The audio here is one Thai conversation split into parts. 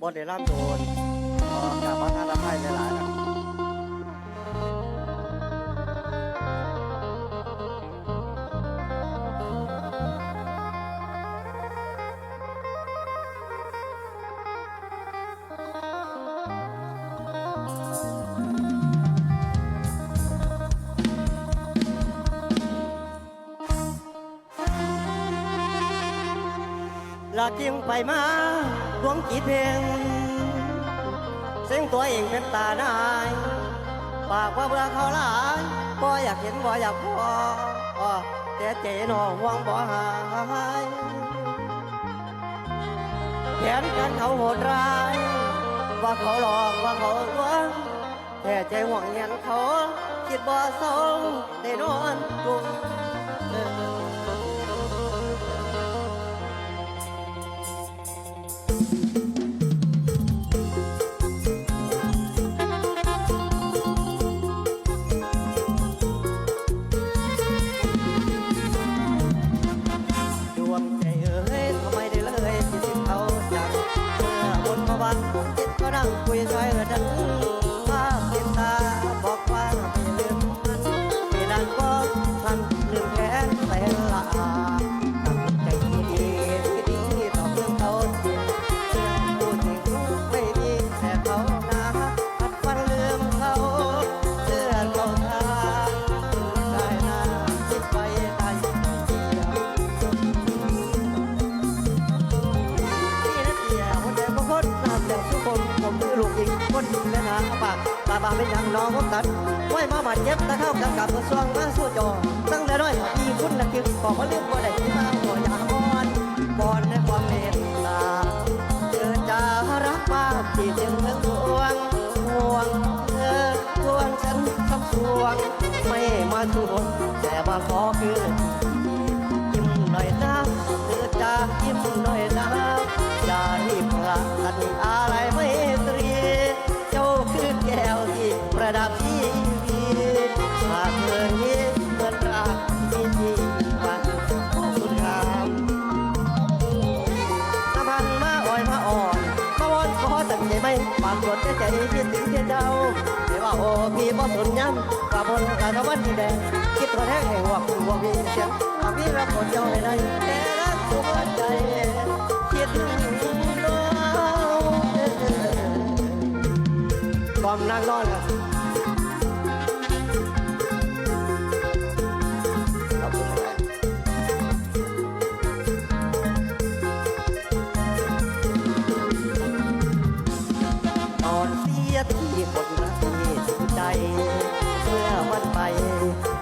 บดได้รับโดนขอกราบพระท่านรับให้หลายๆนะ ลากิมไปมาดวงจิตเพลงเสียงตัวเองเป็นตาหนายปากว่าเบื่อเขาหลายบ่อยากเห็นบ่อยากพออ้อแต่เจนอห่วงบ่หายแผนการเขาโหดร้าย ว่าเขาหลอกว่าเขาลวงแต่ใจห่วงเงินเขา คิดบ่เศร้าได้นอนกุม ကိုရင်စားရတာတက် และนาปากตาบาเป็นอย่างน้องผมตัดไว้มาบาดเจ็บตะเข้ากับกับกระทรวงมาสู้จอตั้งแต่น้อยอีคุณนักกินบอกว่าเรื่องบ่ได้ที่มาหัวยาอ่อนบอนในความเมตตาเจอจารักมากที่เต็มทั้งดวงห่วงเธอทวงฉันสักทวงไม่มาชวนแต่มาขอคืน คิดถึงเพียงเจ้าไม่ว่าโอ้พี่บ่สนย้ำกระบนกระทวันที่แดงคิดตัวแท้แห่งว่าคุณว่ามีเสียงอาพี่รักคนเจ้าในในแต่รักหัวใจคิดถึงน้องกอมนางนอนครับ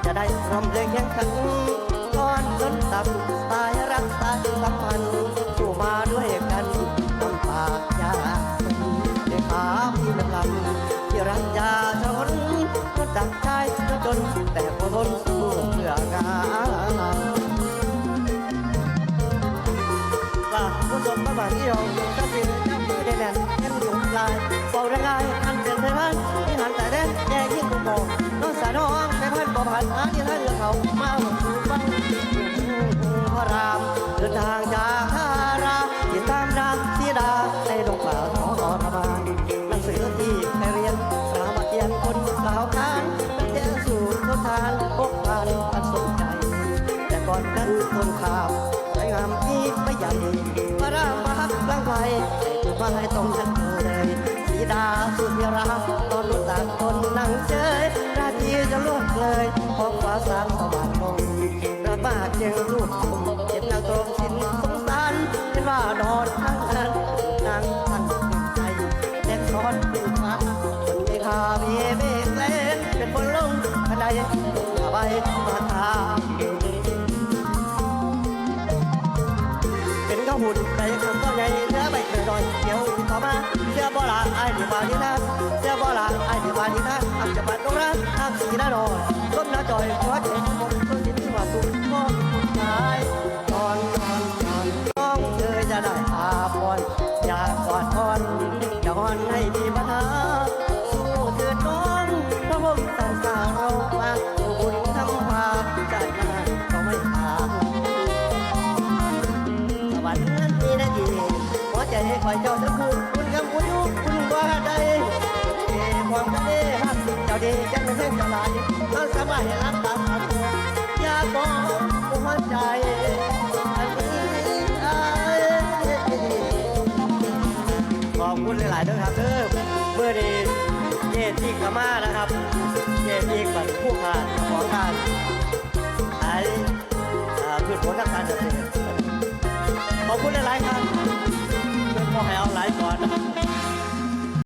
จะได้รำเรียงแข่งขันก่อนจนตับตายรักตายสัมพันธ์สู่มาด้วยกันน้ำปากยาเด็กขาพี่ลำลำที่รักยาชนก็จักชายจนแต่ก็ทนสู้เพื่องานว่าผู้ชมประมาณที่เราจะเป็นจับมือได้แน่นเห็นอยู่ลายเฝ้าได้ง่าย พันบ่ผ่านหาที่ท่านเรือเขามาหมดสู่ฟังพระรามเดินทางจากทาราที่ตามรางสีดาในดงป่าท้องอรมานหนังสือที่ไปเรียนรามเกียรติคนสาวคานเป็นเจ้าสู่ทศทานพกพานอันสนใจ แต่ก่อนนั้นคนข่าวสวยงามที่ไม่ใหญ่พระรามมาลังไกลถูกมาให้ต้องฉันเลย ดาสุดที่รักตอนรู้ต่างคนนั่งเฉยราตรีจะลวกเลยพองฟ้าสางสว่างลงระบาดเจียงรูปผมเจ็บนางตรงสินสงสารเห็นว่านอนข้งนั้นนางทันใจแดงซ้อนเป็นฟ้าคนไม่พาเมีเมฆเล่นเป็นคนลงขณะยังไปมาทางเป็นข้าวหุ่นใจคนก็ใหญ่ ไอ้ที่ว่านี่นะอักจะบาดตรงนั้นอักสีหน้านอยต้นหน้าจอยหัวเจผมต้น มานะครับเกมอีกบัตรผู้ขาดของการ